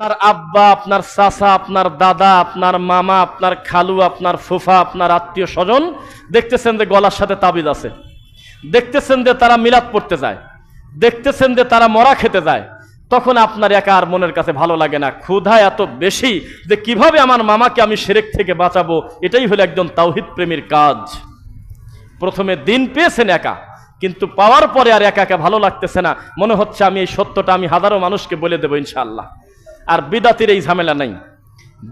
আপনার আব্বা, আপনার চাচা, আপনার দাদা, আপনার মামা, আপনার খালু, আপনার ফুফা, আপনার আত্মীয় স্বজন দেখতেছেন যে গলার সাথে তাবিজ আছে। দেখতেছেন যে তারা মিলাদ পড়তে যায়। দেখতেছেন যে তারা মরা খেতে যায়। তখন আপনার একা আর মনের কাছে ভালো লাগে না। ক্ষুধা এত বেশি যে কীভাবে আমার মামাকে আমি সেরেক থেকে বাঁচাবো? এটাই হলো একজন তাওহিদ প্রেমীর কাজ। প্রথমে দিন পেয়েছেন একা, কিন্তু পাওয়ার পরে আর একা একা ভালো লাগতেছে না। মনে হচ্ছে আমি এই সত্যটা আমি হাজারো মানুষকে বলে দেবো ইনশাআল্লাহ। আর বিদাতির এই ঝামেলা নাই।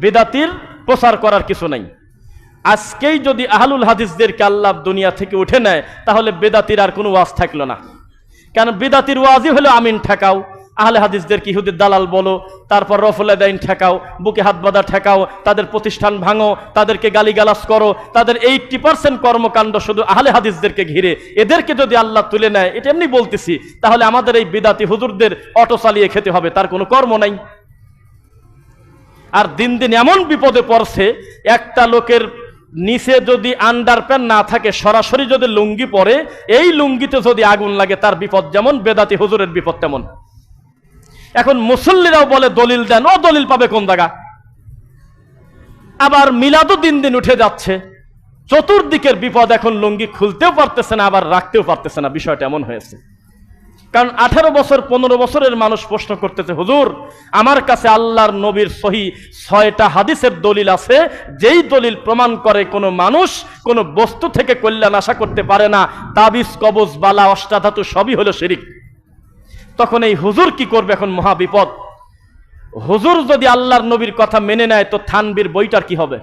বিদাতির প্রচার করার কিছু নাই। আজকেই যদি আহলুল হাদিসদেরকে আল্লাহ দুনিয়া থেকে উঠে নেয়, তাহলে বেদাতির আর কোনো ওয়াজ থাকল না। কেন বেদাতির ওয়াজই হলো আমিন ঠেকাও। আহলে হাদিসদের ইহুদির দালাল বলো, তারপর রফুল্লাদাইন ঠেকাও, বুকে হাত বাঁধা ঠেকাও, তাদের প্রতিষ্ঠান ভাঙো, তাদেরকে গালিগালাজ করো, তাদের এইটটি পার্সেন্ট কর্মকাণ্ড শুধু আহলে হাদিসদেরকে ঘিরে। এদেরকে যদি আল্লাহ তুলে নেয়, এটা এমনি বলতেছি, তাহলে আমাদের এই বিদাতি হুজুরদের অটো চালিয়ে খেতে হবে, তার কোনো কর্ম নাই। আর দিন দিন এমন বিপদে পড়ছে, একটা লোকের নিচে যদি আন্ডার না থাকে, সরাসরি যদি লুঙ্গি পরে, এই লুঙ্গিতে যদি আগুন লাগে, তার বিপদ যেমন, বেদাতি হুজুরের বিপদ তেমন। এখন মুসল্লিরাও বলে, দলিল দেন। ও দলিল পাবে কোন জায়গা? আবার মিলাদও দিন দিন উঠে যাচ্ছে। চতুর্দিকের বিপদ এখন লুঙ্গি খুলতেও পারতেছে না, আবার রাখতেও পারতেছে না, বিষয়টা এমন হয়েছে। কারণ আঠারো বছর, পনেরো বছরের মানুষ প্রশ্ন করতেছে, হুজুর, আমার কাছে আল্লাহর নবীর সহি ছয়টা হাদিসের দলিল আছে, যেই দলিল প্রমাণ করে কোনো মানুষ কোনো বস্তু থেকে কল্যাণ আশা করতে পারে না, তাবিজ, কবজ, বালা, অষ্টাধাতু সবই হলো শিরিক। তখন এই হুজুর কি করবে এখন মহাবিপদ হুজুর যদি আল্লাহর নবীর কথা মেনে নেয়, তো থানবীর বইটার কি হবে?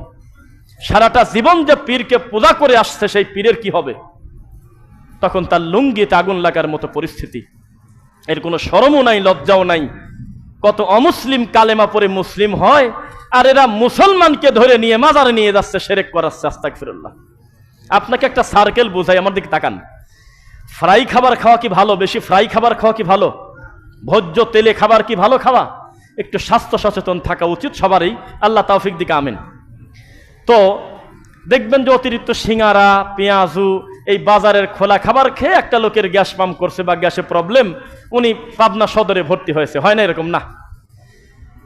সারাটা জীবন যে পীরকে পূজা করে আসছে, সেই পীরের কি হবে? তখন তার লুঙ্গিতে আগুন লাগার মতো পরিস্থিতি। এর কোনো শরমও নাই, লজ্জাও নাই। কত অমুসলিম কালেমা পরে মুসলিম হয়, আর এরা মুসলমানকে ধরে নিয়ে মাজারে নিয়ে যাচ্ছে, সেরেক করাচ্ছে আস্তাক ফিরুল্লাহ আপনাকে একটা সার্কেল বোঝাই, আমার দিকে তাকান। ফ্রাই খাবার খাওয়া কি ভালো? বেশি ফ্রাই খাবার খাওয়া কি ভালো? ভোজ্য তেলে খাবার কি ভালো খাওয়া? একটু স্বাস্থ্য সচেতন থাকা উচিত সবারই। আল্লাহ তাওফিক দিকে, আমেন। তো, দেখবেন যে অতিরিক্ত সিঙ্গারা, পেঁয়াজু এই বাজারের খোলা খাবার খেয়ে একটা লোকের গ্যাস পাম্প করছে বা গ্যাসে প্রবলেম উনি পাবনা সদরে ভর্তি হয়েছে। হয় না এরকম? না।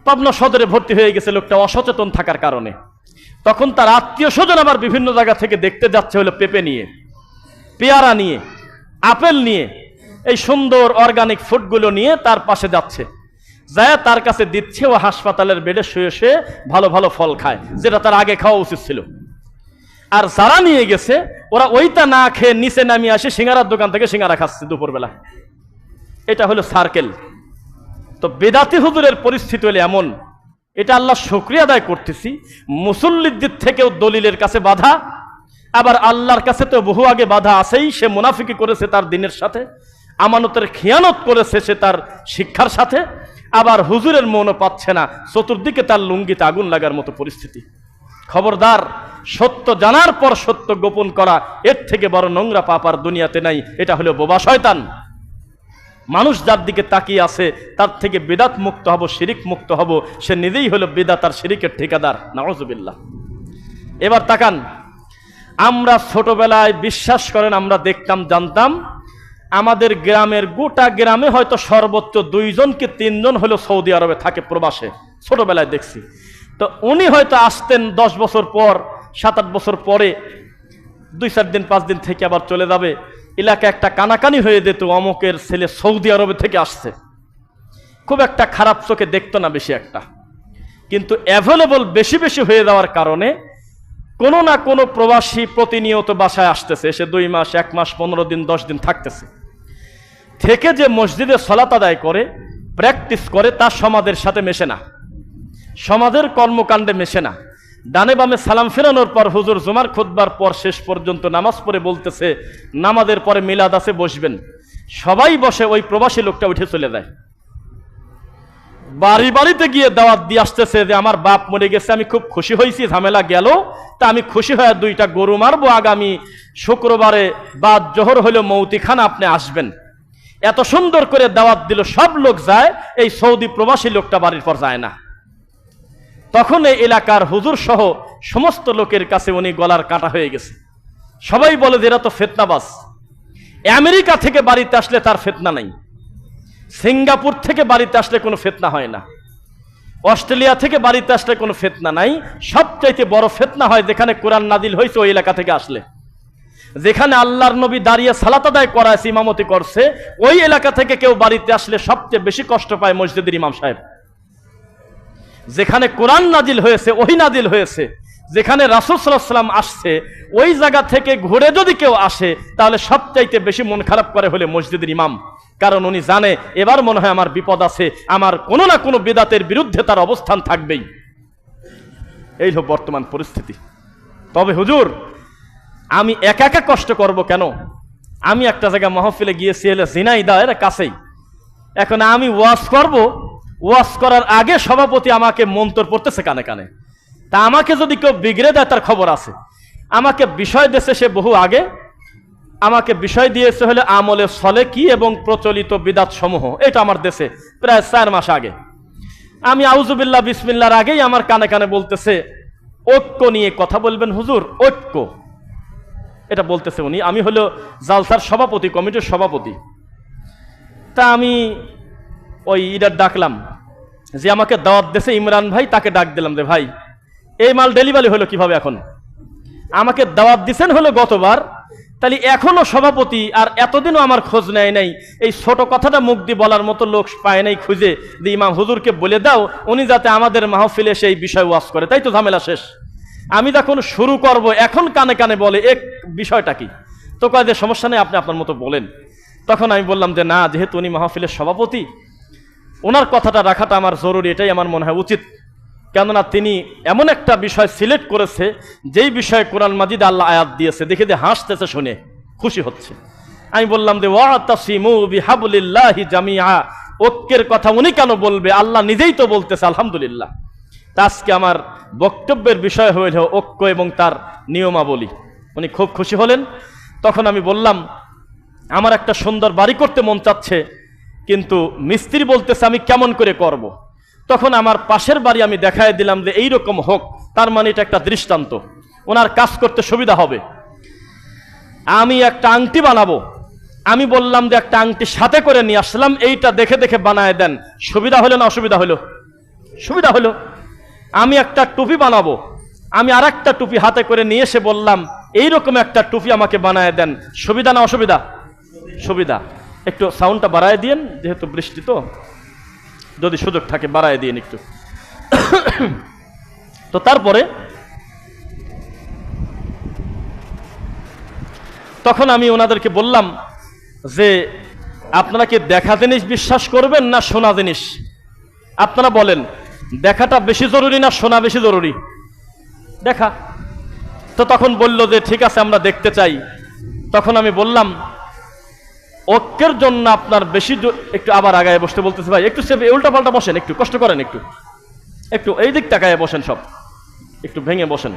পাবনা সদরে ভর্তি হয়ে গেছে লোকটা অসচেতন থাকার কারণে। তখন তার আত্মীয় স্বজন আবার বিভিন্ন জায়গা থেকে দেখতে যাচ্ছে হলো পেঁপে নিয়ে, পেয়ারা নিয়ে, আপেল নিয়ে, এই সুন্দর অর্গানিক ফুডগুলো নিয়ে তার পাশে যাচ্ছে। যায় তার কাছে দিচ্ছে, ও হাসপাতালের বেডে শুয়ে শুয়ে ভালো ভালো ফল খায়, যেটা তার আগে খাওয়া উচিত ছিল। আর যারা নিয়ে গেছে, ওরা ওইটা না খেয়ে নিচে নামিয়ে আসে, সিঙ্গারার দোকান থেকে সিঙ্গারা খাচ্ছে দুপুরবেলা। এটা হলো সার্কেল তো বেদাতি হুজুরের পরিস্থিতি হলে এমন, এটা আল্লাহ শুক্রিয়া আদায় করতেছি, মুসল্লির দিক থেকেও দলিলের কাছে বাধা, আবার আল্লাহর কাছে তো বহু আগে বাধা আছেই, সে মুনাফিকি করেছে তার দিনের সাথে, আমানতের খেয়ানত করেছে সে তার শিক্ষার সাথে, আবার হুজুরের মনও পাচ্ছে না, চতুর্দিকে তার লুঙ্গিতে আগুন লাগার মতো পরিস্থিতি। খবরদার, সত্য জানার পর সত্য গোপন করা, এর থেকে বড় নোংরা পাপার দুনিয়াতে নাই, এটা হলো বোবা শয়তান। মানুষ যার দিকে তাকিয়ে আছে, তার থেকে বেদাত মুক্ত হব, শিরিক মুক্ত হব, সে নিজেই হলো বেদাত শিরিকের ঠিকাদার নওয়াজুবিল্লাহ এবার তাকান, আমরা ছোটবেলায় বিশ্বাস করেন, আমরা দেখতাম, জানতাম, আমাদের গ্রামের গোটা গ্রামে হয়তো সর্বোচ্চ দুইজন কি তিনজন হলো সৌদি আরবে থাকে প্রবাসে, ছোটবেলায় দেখছি। তো উনি হয়তো আসতেন দশ বছর পর, সাত আট বছর পরে, দুই চার দিন, পাঁচ দিন থেকে আবার চলে যাবে। এলাকা একটা কানাকানি হয়ে যেত, অমকের ছেলে সৌদি আরবে থেকে আসছে। খুব একটা খারাপ চোখে দেখতো না বেশি একটা। কিন্তু অ্যাভেলেবল বেশি বেশি হয়ে যাওয়ার কারণে কোনো না কোনো প্রবাসী প্রতিনিয়ত বাসায় আসতেছে। এসে দুই মাস, এক মাস, পনেরো দিন, দশ দিন থাকতেছে। থেকে যে মসজিদে সলাত আদায় করে প্র্যাকটিস করে তার সমাজের সাথে মেশে না। সমাজের কর্মকাণ্ডে মেশে না। ডানে বামে সালাম ফেরানোর পর হুজুর জুমার খুতবার পর শেষ পর্যন্ত নামাজ পড়ে বলতেছে, নামাজের পরে মিলাদ আছে, বসবেন। সবাই বসে ওই প্রবাসী লোকটা উঠে চলে যায়। বাড়ি বাড়িতে গিয়ে দাওয়াত দিয়ে আসতেছে যে, আমার বাপ মরে গেছে, আমি খুব খুশি হয়েছি, ঝামেলা গেল। তা আমি খুশি হয়ে দুইটা গরু মারবো, আগামী শুক্রবারে বা জোহর হলো মৌতিখানা আপনি আসবেন। এত সুন্দর করে দাওয়াত দিল, সব লোক যায়, এই সৌদি প্রবাসী লোকটা বাড়ির পর যায় না। তখন এই এলাকার হুজুর সহ সমস্ত লোকের কাছে উনি গলার কাটা হয়ে গেছে। সবাই বলে যে, এরা তো ফেতনাবাস আমেরিকা থেকে বাড়িতে আসলে তার ফেতনা নাই। সিঙ্গাপুর থেকে বাড়িতে আসলে কোনো ফেতনা হয় না। অস্ট্রেলিয়া থেকে বাড়িতে আসলে কোনো ফেতনা নাই। সবচাইতে বড় ফেতনা হয় যেখানে কোরআন নাদিল হয়েছে, ওই এলাকা থেকে আসলে। যেখানে আল্লাহর নবী দাঁড়িয়ে সালাত আদায় করাছে ইমামতি করছে, ওই এলাকা থেকে কেউ বাড়িতে আসলে সবচেয়ে বেশি কষ্ট পায় মসজিদের ইমাম সাহেব। যেখানে কোরআন নাজিল হয়েছে ওই নাজিল হয়েছে, যেখানে রাসুল সাল্লাম আসছে, ওই জায়গা থেকে ঘুরে যদি কেউ আসে, তাহলে সবচাইতে বেশি মন খারাপ করে হলে মসজিদের ইমাম। কারণ উনি জানে, এবার মনে হয় আমার বিপদ আছে, আমার কোনো না কোনো বিদাতের বিরুদ্ধে তার অবস্থান থাকবেই। এই হলো বর্তমান পরিস্থিতি। তবে হুজুর, আমি একা একা কষ্ট করব কেন? আমি একটা জায়গায় মহফিলে গিয়েছি এলে জিনাইদা এর কাছেই। এখন আমি ওয়াশ করব ওয়াশ করার আগে সভাপতি আমাকে মন্তর পড়তেছে কানে কানে। তা আমাকে যদি কেউ বিগড়ে দেয়, তার খবর আছে। আমাকে বিষয় দেশে সে বহু আগে। আমাকে বিষয় দিয়েছে হলে আমলে সলে কি এবং প্রচলিত বিদাত সমূহ এটা আমার দেশে প্রায় চার মাস আগে। আমি আউজুবিল্লাহ বিসমিল্লার আগেই আমার কানে কানে বলতেছে, ঐক্য নিয়ে কথা বলবেন হুজুর, ঐক্য। এটা বলতেছে উনি। আমি হলো জালসার সভাপতি, কমিটির সভাপতি। তা আমি ওই ইডার ডাকলাম। যে আমাকে দাওয়াত দেশে ইমরান ভাই, তাকে ডাক দিলাম যে, ভাই, এই মাল ডেলিভারি হলো কীভাবে এখন? আমাকে দাওয়াত দিছেন হলো গতবার, তাহলে এখনও সভাপতি আর এতদিনও আমার খোঁজ নেয় নাই। এই ছোট কথাটা মুখ দিয়ে বলার মতো লোক পায় নাই খুঁজে। যে ইমাম হুজুরকে বলে দাও, উনি যাতে আমাদের মাহফিলে সেই বিষয় ওয়াজ করে। তাই তো ঝামেলা শেষ। আমি যখন শুরু করব, এখন কানে কানে বলে এক বিষয়টা কি? তো কয়, যে সমস্যা নেই, আপনি আপনার মতো বলেন। তখন আমি বললাম যে, না, যেহেতু উনি মাহফিলের সভাপতি ওনার কথাটা রাখাটা আমার জরুরি, এটাই আমার মনে হয় উচিত। কেননা তিনি এমন একটা বিষয় সিলেক্ট করেছে, যেই বিষয়ে কোরআন মাজিদ আল্লাহ আয়াত দিয়েছে। দেখে যে হাসতেছে শুনে, খুশি হচ্ছে। আমি বললাম যে, ওয়াতাসিমু বিহাবলিল্লাহি জামিআ। ঐক্যের কথা উনি কেন বলবে? আল্লাহ নিজেই তো বলতেছে, আলহামদুলিল্লাহ। তা আজকে আমার বক্তব্যের বিষয় হইল ঐক্য এবং তার নিয়মাবলী। উনি খুব খুশি হলেন। তখন আমি বললাম, আমার একটা সুন্দর বাড়ি করতে মন চাচ্ছে। কিন্তু মিস্ত্রি বলতেছে, আমি কেমন করে করব। তখন আমার পাশের বাড়ি আমি দেখায় দিলাম যে এই রকম হোক, তার মানে এটা একটা দৃষ্টান্ত। ওনার কাজ করতে সুবিধা হবে। আমি একটা আংটি বানাবো। আমি বললাম যে একটা আংটি সাথে করে নিয়ে আসলাম, এইটা দেখে দেখে বানায় দেন। সুবিধা হলো না অসুবিধা হলো? সুবিধা হলো। আমি একটা টুপি বানাবো। আমি আর একটা টুপি হাতে করে নিয়ে এসে বললাম, এইরকম একটা টুপি আমাকে বানায় দেন। সুবিধা না অসুবিধা? সুবিধা। একটু সাউন্ডটা বাড়ায় দিয়েন, যেহেতু বৃষ্টি তো। যদি সুযোগ থাকে, বাড়ায় দিয়েন একটু। তো তারপরে তখন আমি ওনাদেরকে বললাম যে, আপনারা কি দেখা জিনিস বিশ্বাস করবেন না শোনা জিনিস? আপনারা বলেন, দেখাটা বেশি জরুরি না শোনা বেশি জরুরি? দেখা। তো তখন বলল যে, ঠিক আছে, আমরা দেখতে চাই। তখন আমি বললাম ঐক্যের জন্য আপনার বেশি একটু আবার আগায় বসতে বলতেছে ভাই। একটু সে উল্টা পাল্টা বসেন একটু, কষ্ট করেন একটু। একটু এই দিক তাকায় বসেন সব। একটু ভেঙে বসেন।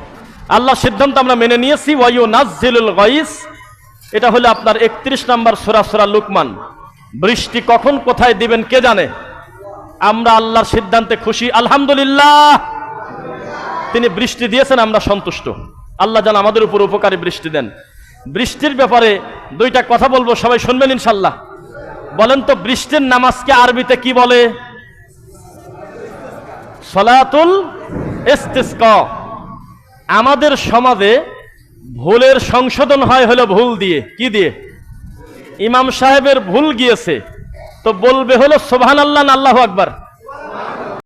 আল্লাহ সিদ্ধান্ত আমরা মেনে নিয়েছি ওয়াইউ নাজিলুল গাইস এটা হলো আপনার একত্রিশ নাম্বার সোরা সোরা লুকমান। বৃষ্টি কখন কোথায় দিবেন কে জানে? আমরা আল্লাহর সিদ্ধান্তে খুশি, আলহামদুলিল্লাহ। তিনি বৃষ্টি দিয়েছেন, আমরা সন্তুষ্ট। আল্লাহ যেন আমাদের উপর উপকারী বৃষ্টি দেন। বৃষ্টির ব্যাপারে দুইটা কথা বলব, সবাই শুনবেন ইনশাল্লাহ। বলেন তো, বৃষ্টির নামাজকে আরবিতে কি বলে? সলাতুল আমাদের সমাজে ভুলের সংশোধন হয় হলো ভুল দিয়ে। কি দিয়ে? ইমাম সাহেবের ভুল গিয়েছে, তো বলবে হলো সোভান আল্লাহ আল্লাহ আকবার।